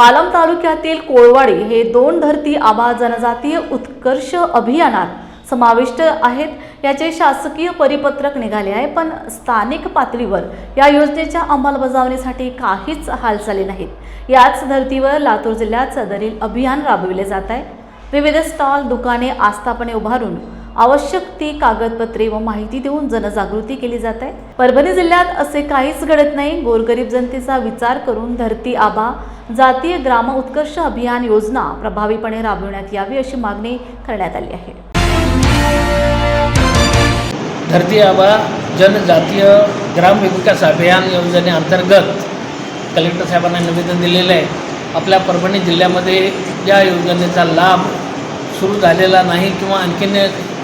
पालम तालुक्यातील कोळवाडी हे दोन धरती आबा जनजातीय उत्कर्ष अभियानात समाविष्ट आहेत. याचे शासकीय परिपत्रक निघाले आहे पण स्थानिक पातळीवर या योजनेच्या अंमलबजावणीसाठी काहीच हालचाली नाहीत. याच धर्तीवर लातूर जिल्ह्यात सदरील अभियान राबविले जात आहे. विविध स्टॉल दुकाने आस्थापने उभारून आवश्यक ती कागदपत्रे व माहिती देऊन जनजागृती केली जात आहे. परभणी जिल्ह्यात असे काहीच घडत नाही. गोरगरीब जनतेचा विचार करून धरती आबा जातीय ग्राम उत्कर्ष अभियान योजना प्रभावीपणे राबविण्यात यावी अशी मागणी करण्यात आली आहे. धरती आबा जनजातीय ग्राम विकास अभियान योजनेअंतर्गत कलेक्टर साहेबांना निवेदन दिलेलं आहे. आपल्या परभणी जिल्ह्यामध्ये या योजनेचा लाभ सुरू झालेला नाही किंवा आणखीन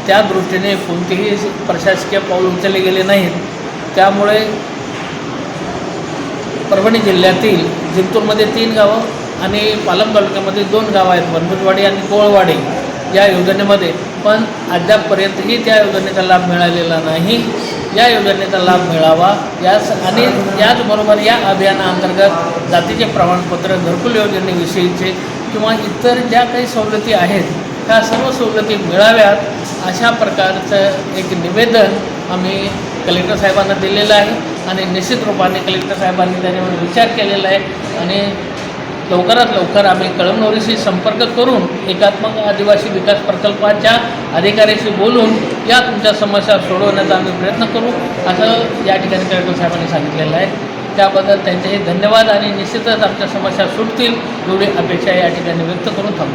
त्या दृष्टीने कोणतेही प्रशासकीय पाऊल उचलले गेले नाहीत. त्यामुळे परभणी जिल्ह्यातील जिंतूरमध्ये तीन गावं आणि पालम तालुक्यामध्ये दोन गावं आहेत. वनभुजवाडी आणि कोळवाडी या योजनेमध्ये पण अद्यापपर्यंतही त्या योजनेचा लाभ मिळालेला नाही. या योजनेचा लाभ मिळावा यास आणि याचबरोबर या अभियानाअंतर्गत जातीचे प्रमाणपत्र घरकुल योजनेविषयीचे किंवा इतर ज्या काही सवलती आहेत ह्या सर्व सवलती मिळाव्यात. अशा प्रकारचं एक निवेदन आम्ही कलेक्टर साहेबांना दिलेलं आहे आणि निश्चित रूपाने कलेक्टर साहेबांनी त्याच्यावर विचार केलेला आहे आणि लवकरात लवकर आम्ही कळमनोरीशी संपर्क करून एकात्मक आदिवासी विकास प्रकल्पाच्या अधिकाऱ्याशी बोलून या तुमच्या समस्या सोडवण्याचा आम्ही प्रयत्न करू असं या ठिकाणी कलेक्टर साहेबांनी सांगितलेलं आहे. त्याबद्दल त्यांचेही धन्यवाद आणि निश्चितच आमच्या समस्या सुटतील एवढी अपेक्षा या ठिकाणी व्यक्त करून थांबतो.